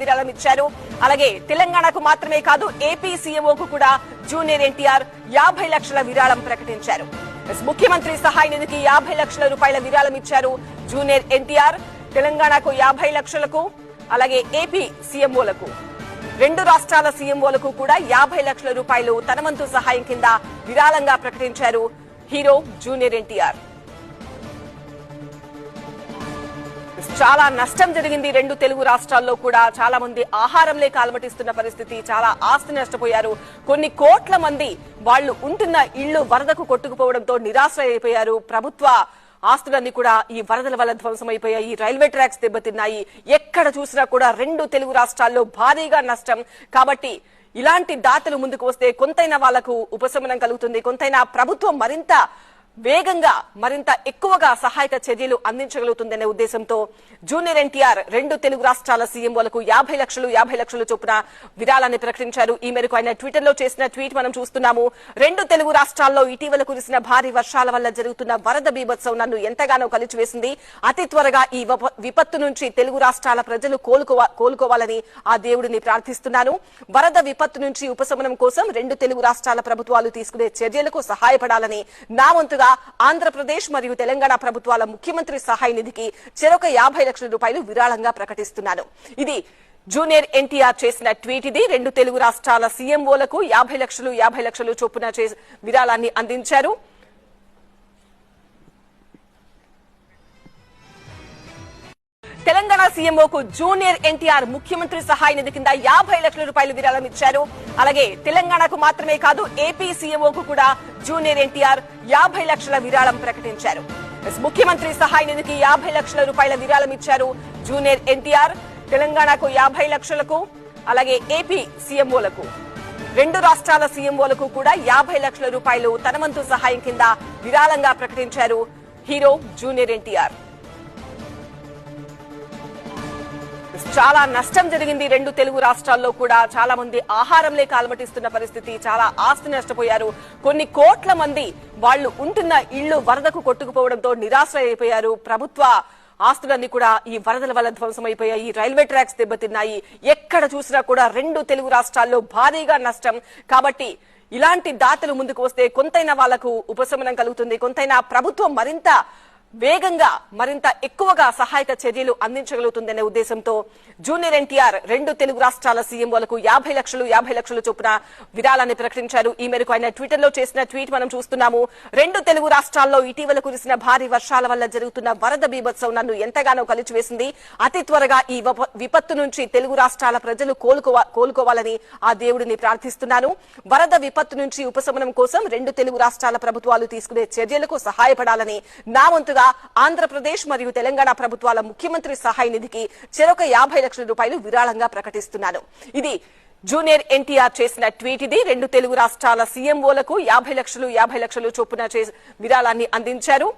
విరాళం ఇచ్చారు. అలాగే తెలంగాణకు మాత్రమే కాదు ఏపీ సీఎంఓకు కూడా జూనియర్ ఎన్టీఆర్ యాభై లక్షల విరాళం ప్రకటించారు. ముఖ్యమంత్రి సహాయ నిధికి యాభై లక్షల రూపాయల విరాళం ఇచ్చారు జూనియర్ ఎన్టీఆర్. తెలంగాణకు యాభై లక్షలకు అలాగే ఏపీ సీఎంఓలకు. రెండు రాష్ట్రాల సీఎంఓలకు కూడా యాభై లక్షల రూపాయలు తనవంతు సహాయం కింద విరాళంగా ప్రకటించారు హీరో జూనియర్ ఎన్టీఆర్. చాలా నష్టం జరిగింది. రెండు తెలుగు రాష్ట్రాల్లో కూడా చాలా మంది ఆహారం లేక అలమటిస్తున్న పరిస్థితి చాలా ఆస్తి నష్టపోయారు. కొన్ని కోట్ల మంది వాళ్ళు ఉంటున్న ఇళ్ళు వరదకు కొట్టుకుపోవడంతో నిరాశ అయిపోయారు ప్రభుత్వ ఆస్తులన్నీ కూడా ఈ వరదల వల్ల ధ్వంసమైపోయాయి. రైల్వే ట్రాక్స్ దెబ్బతిన్నాయి. ఎక్కడ చూసినా కూడా రెండు తెలుగు రాష్ట్రాల్లో భారీగా నష్టం. కాబట్టి ఇలాంటి దాతలు ముందుకు వస్తే కొంతైనా వాళ్ళకు ఉపశమనం కలుగుతుంది. కొంతైనా ప్రభుత్వం మరింత వేగంగా మరింత ఎక్కువగా సహాయక చర్యలు అందించగలుగుతుందనే ఉద్దేశంతో జూనియర్ ఎన్టీఆర్ రెండు తెలుగు రాష్ట్రాల సీఎంఓలకు యాభై లక్షలు యాభై లక్షలు చొప్పున విరాళాన్ని ప్రకటించారు. ఈ మేరకు ఆయన ట్విట్టర్లో చేసిన ట్వీట్ మనం చూస్తున్నాము. రెండు తెలుగు రాష్ట్రాల్లో ఇటీవల కురిసిన భారీ వర్షాల వల్ల జరుగుతున్న వరద బీభత్సం నన్ను ఎంతగానో కలిచివేసింది. అతి త్వరగా ఈ విపత్తు నుంచి తెలుగు రాష్ట్రాల ప్రజలు కోలుకోవాలని ఆ దేవుడిని ప్రార్థిస్తున్నాను. వరద విపత్తు నుంచి ఉపశమనం కోసం రెండు తెలుగు రాష్ట్రాల ప్రభుత్వాలు తీసుకునే చర్యలకు సహాయపడాలని నా వంతుగా ఆంధ్రప్రదేశ్ మరియు తెలంగాణ ప్రభుత్వాల ముఖ్యమంత్రి సహాయ నిధికి చెరొక యాభై లక్షల రూపాయలు విరాళంగా ప్రకటిస్తున్నాను ఇది జూనియర్ ఎన్టీఆర్ చేసిన ట్వీట్ ఇది. రెండు తెలుగు రాష్ట్రాల సీఎంఓలకు యాభై లక్షలు యాభై లక్షలు చొప్పున విరాళాన్ని అందించారు. తెలంగాణ సీఎంఓకు జూనియర్ ఎన్టీఆర్ ముఖ్యమంత్రి సహాయ నిధి కింద యాభై లక్షల రూపాయలు విరాళం ఇచ్చారు. అలాగే తెలంగాణకు మాత్రమే కాదు ఏపీ సీఎంఓకు కూడా జూనియర్ ఎన్టీఆర్ యాభై లక్షల విరాళం ప్రకటించారు. ముఖ్యమంత్రి సహాయ నిధికి యాభై లక్షల రూపాయల విరాళం ఇచ్చారు జూనియర్ ఎన్టీఆర్. తెలంగాణకు యాభై లక్షలకు అలాగే ఏపీ సీఎంఓలకు. రెండు రాష్ట్రాల సీఎంఓలకు కూడా యాభై లక్షల రూపాయలు తన వంతు సహాయం కింద విరాళంగా ప్రకటించారు హీరో జూనియర్ ఎన్టీఆర్. చాలా నష్టం జరిగింది రెండు తెలుగు రాష్ట్రాల్లో కూడా. చాలా మంది ఆహారం లేక అలమటిస్తున్న పరిస్థితి. చాలా ఆస్తి నష్టపోయారు. కొన్ని కోట్ల మంది వాళ్ళు ఉంటున్న ఇళ్ళు వరదకు కొట్టుకుపోవడంతో నిరాశ అయిపోయారు ప్రభుత్వ ఆస్తులన్నీ కూడా ఈ వరదల వల్ల ధ్వంసమైపోయాయి. రైల్వే ట్రాక్స్ దెబ్బతిన్నాయి. ఎక్కడ చూసినా కూడా రెండు తెలుగు రాష్ట్రాల్లో భారీగా నష్టం. కాబట్టి ఇలాంటి దాతలు ముందుకు వస్తే కొంతైనా వాళ్ళకు ఉపశమనం కలుగుతుంది. కొంతైనా ప్రభుత్వం మరింత వేగంగా మరింత ఎక్కువగా సహాయక చర్యలు అందించగలుగుతుందనే ఉద్దేశంతో జూనియర్ ఎన్టీఆర్ రెండు తెలుగు రాష్ట్రాల సీఎంలకు యాభై లక్షలు యాభై లక్షలు చొప్పున విరాళాన్ని ప్రకటించారు. ఈ మేరకు ఆయన ట్విట్టర్లో చేసిన ట్వీట్ మనం చూస్తున్నాము. రెండు తెలుగు రాష్ట్రాల్లో ఇటీవల కురిసిన భారీ వర్షాల వల్ల జరుగుతున్న వరద బీభత్సం నన్ను ఎంతగానో కలిచివేసింది. అతి త్వరగా ఈ విపత్తు నుంచి తెలుగు రాష్ట్రాల ప్రజలు కోలుకోవాలని ఆ దేవుడిని ప్రార్థిస్తున్నాను. వరద విపత్తు నుంచి ఉపశమనం కోసం రెండు తెలుగు రాష్ట్రాల ప్రభుత్వాలు తీసుకునే చర్యలకు సహాయపడాలని నా వంతుగా ఆంధ్రప్రదేశ్ మరియు తెలంగాణ ప్రభుత్వాల ముఖ్యమంత్రి సహాయ నిధికి చెరొక యాభై లక్షల రూపాయలు విరాళంగా ప్రకటిస్తున్నాను ఇది జూనియర్ ఎన్టీఆర్ చేసిన ట్వీట్ ఇది. రెండు తెలుగు రాష్ట్రాల సీఎంఓలకు యాభై లక్షలు యాభై లక్షలు చొప్పున విరాళాన్ని అందించారు.